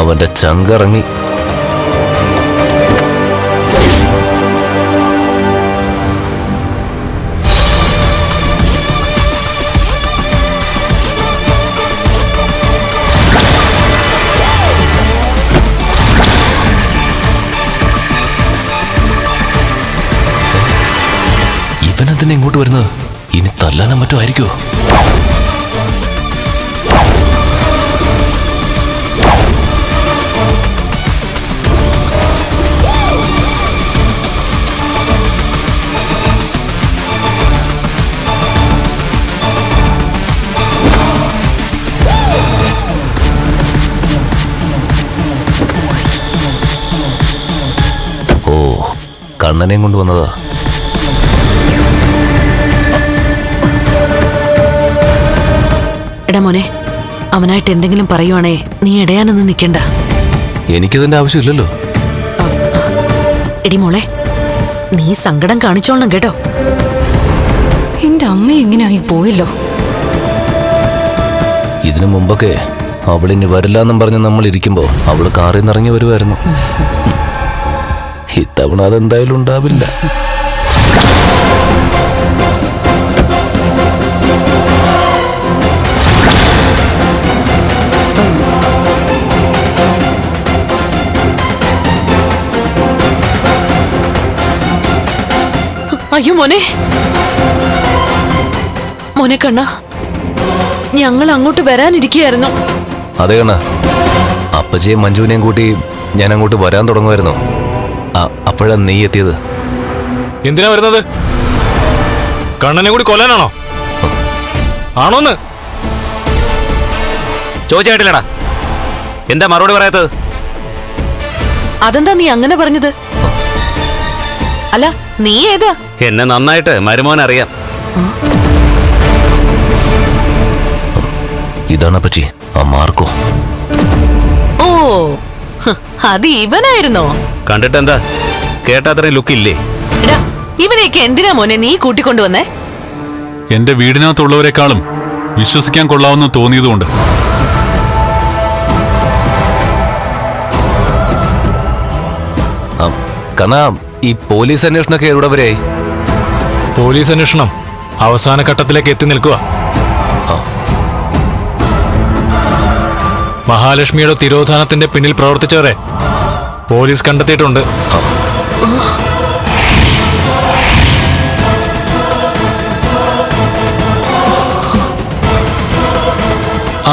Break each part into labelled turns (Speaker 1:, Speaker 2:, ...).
Speaker 1: അവന്റെ ചങ്കിറങ്ങി. ഇവനെന്തിനെ ഇങ്ങോട്ട് വരുന്നത്? ഇനി തല്ലാനും മറ്റോ ആയിരിക്കോ കണ്ണനെയും കൊണ്ടുവന്നതാ.
Speaker 2: എടാ മോനെ അവനായിട്ട് എന്തെങ്കിലും പറയുവാണേ നീ ഇടയാനൊന്നും നിൽക്കണ്ട
Speaker 1: എനിക്കതിന്റെ ആവശ്യമില്ലല്ലോ.
Speaker 2: എടി മോളെ നീ സങ്കടം കാണിച്ചോളണം കേട്ടോ.
Speaker 3: എന്റെ അമ്മ എങ്ങനെയായി പോയല്ലോ?
Speaker 1: ഇതിനു മുമ്പൊക്കെ അവളിനി വരില്ല എന്നും പറഞ്ഞ് നമ്മൾ ഇരിക്കുമ്പോ അവൾ കാറിൽ നിറങ്ങി വരുമായിരുന്നു ഇത്തവണ അതെന്തായാലും ഉണ്ടാവില്ല.
Speaker 2: അയ്യോ മോനെ. മോനെ കണ്ണ ഞങ്ങൾ അങ്ങോട്ട് വരാനിരിക്കുകയായിരുന്നു.
Speaker 1: അതെ കണ്ണ. അപ്പച്ചയും മഞ്ജുവിനെയും കൂട്ടി ഞാൻ അങ്ങോട്ട് വരാൻ തുടങ്ങുമായിരുന്നു. അപ്പോഴാ നീ എത്തിയത്?
Speaker 4: എന്തിനാ വരുന്നത്? കണ്ണനെ കൂടി കൊല്ലാനാണോ? ആണോന്ന്?
Speaker 5: ചോദിച്ചായിട്ടില്ലടാ എന്താ മറുപടി പറയാത്തത്?
Speaker 2: അതെന്താ നീ അങ്ങനെ പറഞ്ഞത്? അല്ല നീ ഏതാ?
Speaker 5: എന്നെ നന്നായിട്ട് മരുമോൻ അറിയാം.
Speaker 1: ഇതാണ് അപ്പച്ചി ആ മാർക്കോ.
Speaker 2: ഓ അത് ഇവനായിരുന്നോ?
Speaker 5: കണ്ടിട്ടെന്താ? കേട്ടാത്രയും ലുക്കില്ലേ
Speaker 2: ഇല്ലേ? ഇവനെയൊക്കെ എന്തിനാ മോനെ നീ കൂട്ടിക്കൊണ്ടുവന്നേ?
Speaker 6: എന്റെ വീടിനകത്തുള്ളവരെക്കാളും വിശ്വസിക്കാൻ കൊള്ളാവുന്ന തോന്നിയതുകൊണ്ട്.
Speaker 1: ഈ പോലീസ് അന്വേഷണമൊക്കെ എവിടെ വരെയായി
Speaker 4: പോലീസ് അന്വേഷണം അവസാന ഘട്ടത്തിലേക്ക് എത്തി നിൽക്കുക. മഹാലക്ഷ്മിയുടെ തിരോധാനത്തിന്റെ പിന്നിൽ പ്രവർത്തിച്ചവരെ പോലീസ് കണ്ടെത്തിയിട്ടുണ്ട്.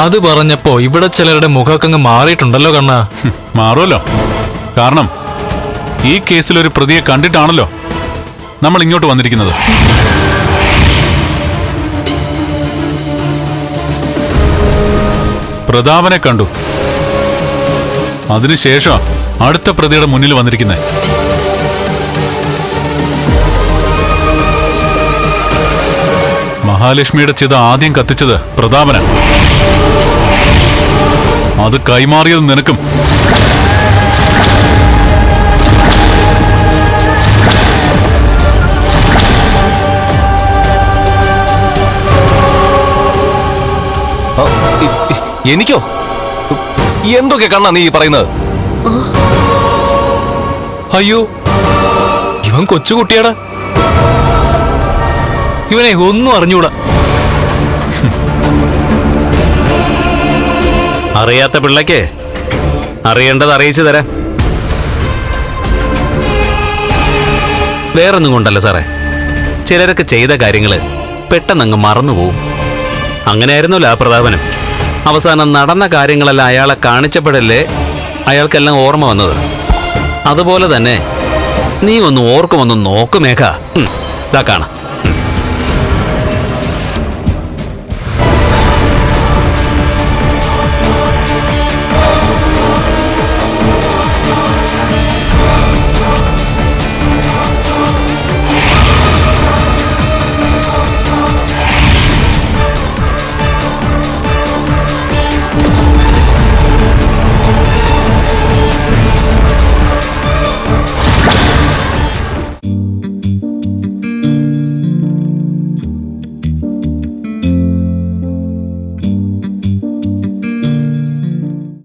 Speaker 4: അത് പറഞ്ഞപ്പോ ഇവിടെ ചിലരുടെ മുഖമൊക്കെ അങ്ങ് മാറിയിട്ടുണ്ടല്ലോ കണ്ണ.
Speaker 6: മാറുമല്ലോ. കാരണം ഈ കേസിൽ ഒരു പ്രതിയെ കണ്ടിട്ടാണല്ലോ നമ്മൾ ഇങ്ങോട്ട് വന്നിരിക്കുന്നത്. പ്രതാപനെ കണ്ടു. അതിനുശേഷം അടുത്ത പ്രതിയുടെ മുന്നിൽ വന്നിരിക്കുന്നത് മഹാലക്ഷ്മിയുടെ ചിത ആദ്യം കത്തിച്ചത് പ്രതാപന. അത് കൈമാറിയത് നിനക്കും.
Speaker 1: എനിക്കോ? എന്തൊക്കെ കണ്ണാ നീ പറയുന്നത്?
Speaker 4: അയ്യോ ഇവൻ കൊച്ചുകുട്ടിയാടാ ഇവനെ ഒന്നും അറിഞ്ഞൂടാ.
Speaker 5: അറിയാത്ത പിള്ളയ്ക്ക് അറിയേണ്ടത് അറിയിച്ചു തരാം. വേറൊന്നും കൊണ്ടല്ല സാറേ. ചിലരൊക്കെ ചെയ്ത കാര്യങ്ങൾ പെട്ടെന്നങ്ങ് മറന്നുപോകും അങ്ങനെയായിരുന്നല്ലോ ആ പ്രതാപനും. അവസാനം നടന്ന കാര്യങ്ങളെല്ലാം അയാളെ കാണിച്ചപ്പോഴല്ലേ അയാൾക്കെല്ലാം ഓർമ്മ വന്നത്. അതുപോലെ തന്നെ നീ ഒന്ന് ഓർക്കുമൊന്ന് നോക്കുമേഘ ഇതാ കാണാം.